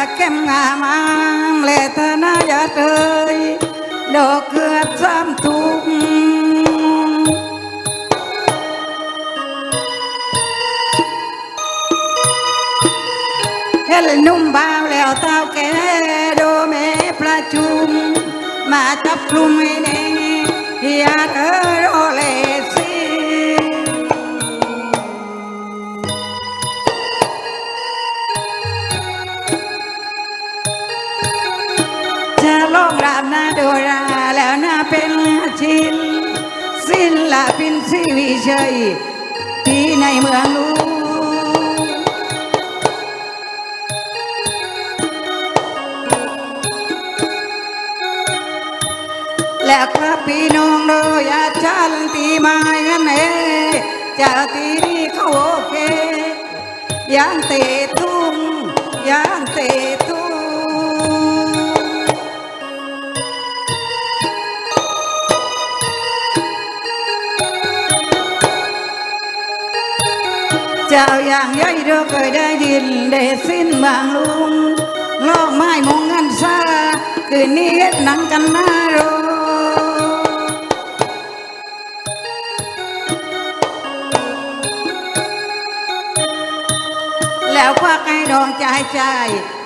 ลีกาและเข้มงามางและธนายาเตยดอกเกื งรามนาโดราแล้วนาเป็นชินสิ้นละปินสีวิ จ้าอย่างย่อยเราเคยได้ยินได้สิ้นบางลุงลอกไม้มงเงินซาคืนนี้เฮ็ดหนังกันหน้าโรแล้วควักให้ดองใจใจ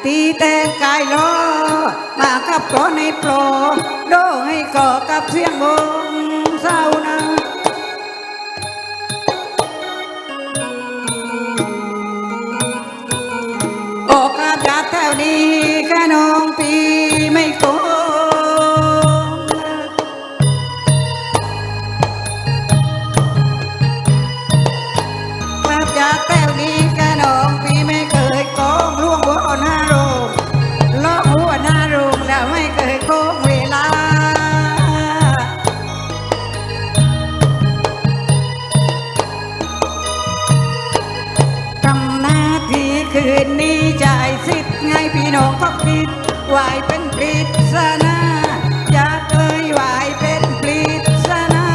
ตีแต่กายล้อมากับกอในโปรโดให้ก่อกับเสียงบง ไม่เคยโกงเวลาทำหน้าที่คืนนี้จ่ายสิทธิ์ไงพี่น้องก็คิดวายเป็นปริศนาอยากเอ่ยวายเป็นปริศนา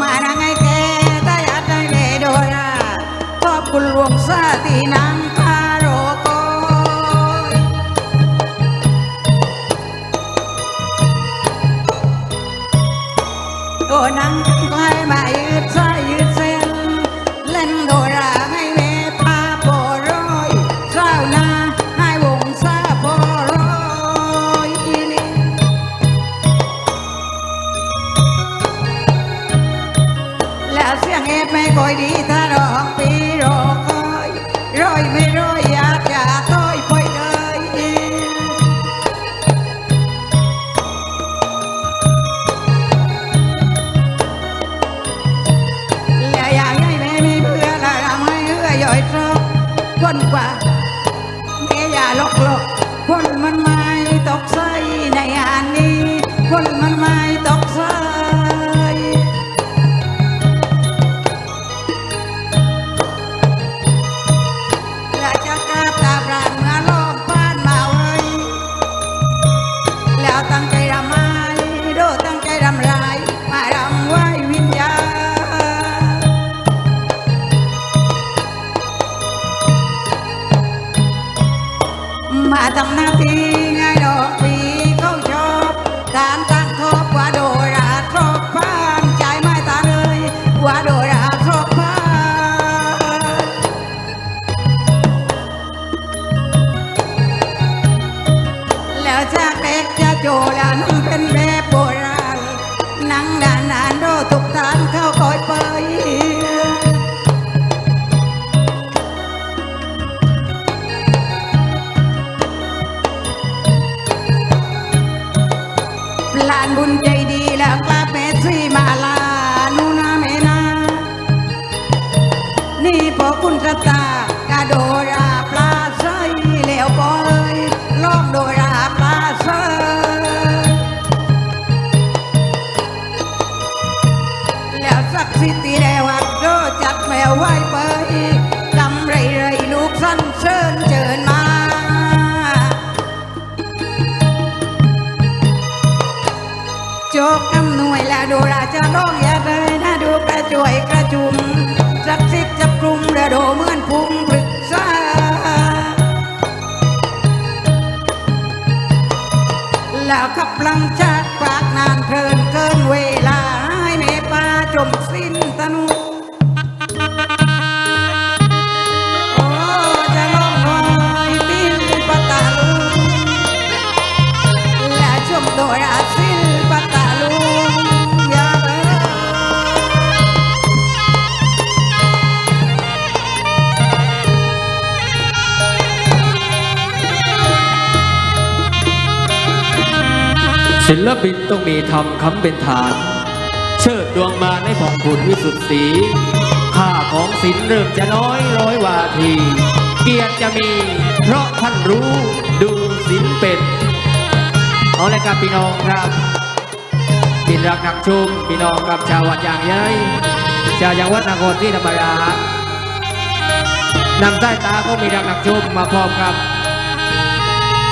มานังไงแกตายัดได้เลโดราขอบคุณหลวงซาตี แล้วเสียงเอฟไม่ค่อยดีถ้าร้องปีรอคอยร้อยไม่ร้ โจลานเป็นแบบโบราณนั่งนานนานโดทุกทานเข้าคอยไปลานบุญใจ โดเหมือนพุงปรึกษาแล้วขับลังจากปากนานเพลินเกินเวลาให้เมปาจม ลปินต้องมีธรรมคำเป็นฐาน เชิดดวงมาในผ่องผุดวิสุทธิ์สีค่าของศิลเริ่มจะน้อยร้อยวาที เกียรติจะมี เพราะท่านรู้ดูศิลเป็นเอาเลยครับพี่น้องครับปินรักนักชุมพี่น้องกับชาววัดอย่างเย้ยชาวจังหวัดนครที่ธรรมราชนำสายตาก็มีรักนักชุมมาพร้อมกับ